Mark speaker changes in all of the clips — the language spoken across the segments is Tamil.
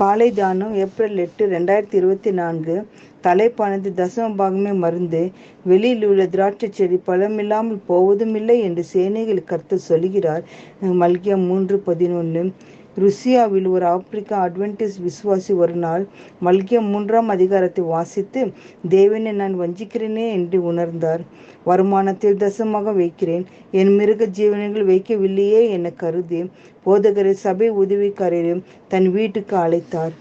Speaker 1: காலை தானம் ஏப்ரல் எட்டு ரெண்டாயிரத்தி இருபத்தி நான்கு. தலைப்பானது தசம பாகமே மருந்து. வெளியில் உள்ள திராட்சை செடி பழமில்லாமல் போவதும் இல்லை என்று சேனைகள் கருத்து சொல்கிறார் மல்கியா மூன்று பதினொன்று ருசியாவில் ஒரு ஆப்பிரிக்கா அட்வென்டிஸ் விசுவாசி ஒரு நாள் மல்கிய மூன்றாம் அதிகாரத்தை வாசித்து தேவனை நான் வஞ்சிக்கிறேனே என்று உணர்ந்தார். வருமானத்தில் தசமாக வைக்கிறேன். என் மிருக ஜீவனங்கள் வைக்கவில்லையே என கருதி போதகரை சபை உதவிக்காரரையும் தன் வீட்டுக்கு அழைத்தார்.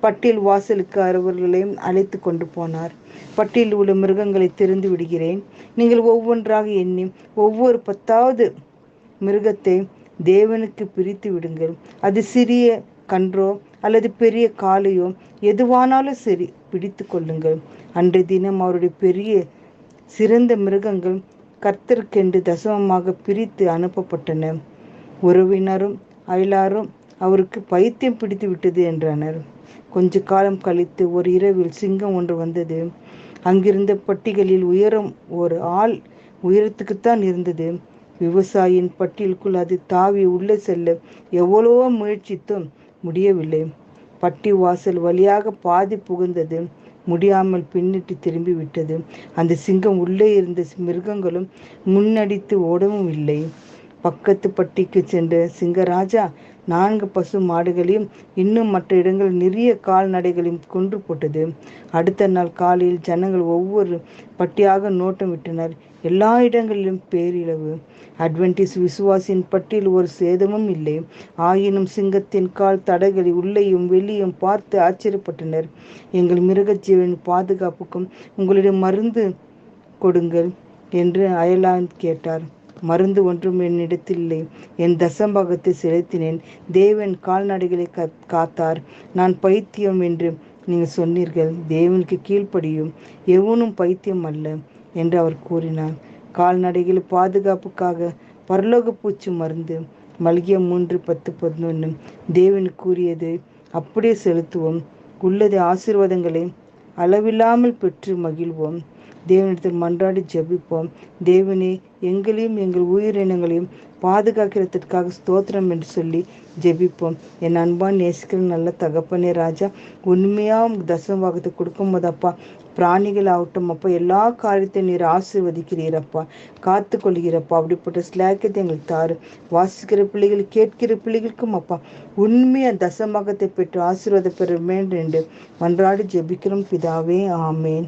Speaker 1: பட்டியல் வாசலுக்கு அவர்களையும் அழைத்து கொண்டு போனார். பட்டியலில் உள்ள மிருகங்களை திறந்து விடுகிறேன். நீங்கள் ஒவ்வொன்றாக எண்ணி ஒவ்வொரு பத்தாவது மிருகத்தை தேவனுக்கு பிரித்து விடுங்கள். அது சிறிய கன்றோ அல்லது பெரிய காலையோ எதுவானாலும் சரி பிடித்து கொள்ளுங்கள். அன்றைய தினம் அவருடைய பெரிய சிறந்த மிருகங்கள் கர்த்தருக்கென்று தசமமாக பிரித்து அனுப்பப்பட்டன. உறவினரும் அயலாரும் அவருக்கு பைத்தியம் பிடித்து விட்டது என்றனர். கொஞ்ச காலம் கழித்து ஒரு இரவில் சிங்கம் ஒன்று வந்தது. அங்கிருந்த பட்டிகளில் உயரம் ஒரு ஆள் உயரத்துக்குத்தான் இருந்தது. விவசாயியின் பட்டியலுக்குள் அது தாவி உள்ளே செல்ல எவ்வளவோ முயற்சித்தும் முடியவில்லை. பட்டி வாசல் வழியாக பாதி புகுந்தது. முடியாமல் பின்னிட்டு திரும்பி விட்டது. அந்த சிங்கம் உள்ளே இருந்த மிருகங்களும் முன்னடித்து ஓடவும் இல்லை. பக்கத்து பட்டிக்கு சென்ற சிங்கராஜா நான்கு பசு மாடுகளையும் இன்னும் மற்ற இடங்களில் நிறைய கால்நடைகளையும் கொன்று போட்டது. அடுத்த நாள் காலையில் ஜனங்கள் ஒவ்வொரு பட்டியாக நோட்டம் விட்டனர் எல்லா இடங்களிலும் பேரிழவு. அட்வென்டிஸ் விசுவாசின் பட்டியில் ஒரு சேதமும் இல்லை. ஆயினும் சிங்கத்தின் கால் தடைகளை உள்ளேயும் வெளியும் பார்த்து ஆச்சரியப்பட்டனர். எங்கள் மிருகஜீவன் பாதுகாப்புக்கும் உங்களிடம் மருந்து கொடுங்கள் என்று அயலான் கேட்டார். மருந்து ஒன்றும் என்னிடத்தில்லை. என் தசம்பாகத்தை செலுத்தினேன். தேவன் கால்நடைகளை காத்தார். நான் பைத்தியம் என்று நீங்கள் சொன்னீர்கள். தேவனுக்கு கீழ்ப்படியும். எவனும் பைத்தியம் அல்ல என்று அவர் கூறினார். கால்நடைகள் பாதுகாப்புக்காக பரலோக பூச்சி மருந்து. மல்கிய மூன்று பத்து பதினொன்று தேவன் கூறியது அப்படியே செலுத்துவோம். உள்ளது ஆசீர்வாதங்களை அளவில்லாமல் பெற்று மகிழ்வோம். தேவனிடத்தில் மன்றாடி ஜெபிப்போம். தேவனே எங்களையும் எங்கள் உயிரினங்களையும் பாதுகாக்கிறதுக்காக ஸ்தோத்திரம் என்று சொல்லி ஜெபிப்போம். என் அன்பான் நேசிக்கிற நல்ல தகப்பனே ராஜா உண்மையாக தசமபாகத்தை கொடுக்கும் போதப்பா பிராணிகள் ஆகட்டும் அப்பா எல்லா காரியத்தையும் நீர் ஆசீர்வதிக்கிறீரப்பா காத்து கொள்கிறப்பா அப்படிப்பட்ட ஸ்லாக்கியத்தை எங்களுக்கு தாரு. வாசிக்கிற பிள்ளைகள் கேட்கிற பிள்ளைகளுக்கும் அப்பா உண்மையாக தசமகத்தை பெற்று ஆசீர்வாத பெற வேண்டும் என்று மன்றாடி ஜெபிக்கிறோம். பிதாவே ஆமேன்.